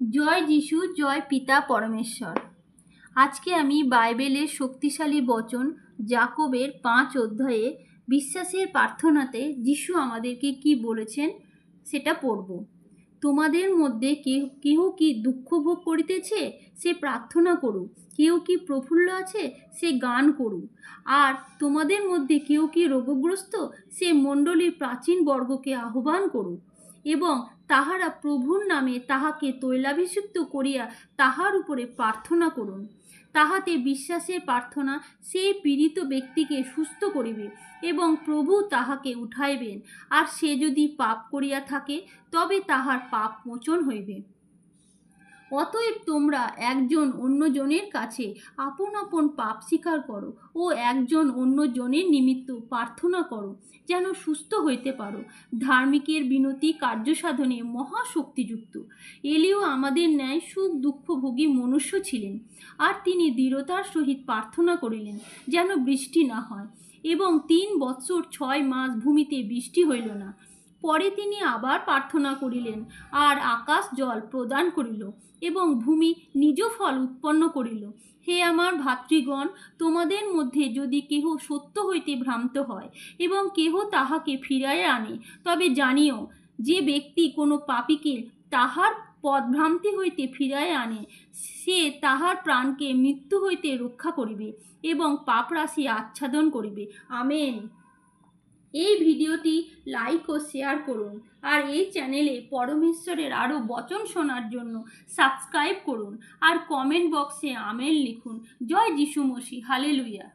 জয় যিশু, জয় পিতা পরমেশ্বর। আজকে আমি বাইবেলের শক্তিশালী বচন জাকবের পাঁচ অধ্যায়ে বিশ্বাসের প্রার্থনাতে যিশু আমাদেরকে কি বলেছেন সেটা পড়ব। তোমাদের মধ্যে কেউ কেউ কি দুঃখ ভোগ করিতেছে, সে প্রার্থনা করুক। কেউ কি প্রফুল্ল আছে, সে গান করুক। আর তোমাদের মধ্যে কেউ কি রোগগ্রস্ত, সে মণ্ডলীর প্রাচীন বর্গকে আহ্বান করুক। এবং তাহারা প্রভুর নামে তাহাকে তৈলাভিষিক্ত করিয়া তাহার উপরে প্রার্থনা করুন। তাহাতে বিশ্বাসের প্রার্থনা সেই পীড়িত ব্যক্তিকে সুস্থ করিবে এবং প্রভু তাহাকে উঠাইবেন। আর সে যদি পাপ করিয়া থাকে, তবে তাহার পাপ মোচন হইবে। অতএব তোমরা একজন অন্যজনের কাছে আপন আপন পাপ স্বীকার করো ও একজন অন্যজনের নিমিত্ত প্রার্থনা করো, যেন সুস্থ হইতে পারো। ধার্মিকের বিনতি কার্যসাধনে মহাশক্তিযুক্ত। এলিও আমাদের ন্যায় সুখ দুঃখভোগী মনুষ্য ছিলেন, আর তিনি দৃঢ়তার সহিত প্রার্থনা করিলেন, যেন বৃষ্টি না হয়। এবং তিন বৎসর ছয় মাস ভূমিতে বৃষ্টি হইল না। পরে তিনি আবার প্রার্থনা করিলেন, আর আকাশ জল প্রদান করিল এবং ভূমি নিজ ফল উৎপন্ন করিল। হে আমার ভাতৃগণ, তোমাদের মধ্যে যদি কেহ সত্য হইতে ভ্রান্ত হয় এবং কেহ তাহাকে ফিরাইয়া আনে, তবে জানিও যে ব্যক্তি কোনো পাপীকে তাহার পদভ্রান্তি হইতে ফিরাইয়া আনে, সে তাহার প্রাণকে মৃত্যু হইতে রক্ষা করিবে এবং পাপরাশি আচ্ছাদন করিবে। আমেন। এই ভিডিওটি লাইক ও শেয়ার করুন আর এই চ্যানেলে পরমেশ্বরের আরও বচন শোনার জন্য সাবস্ক্রাইব করুন আর কমেন্ট বক্সে আমেল লিখুন। জয় যিশু মসি হালেলুয়া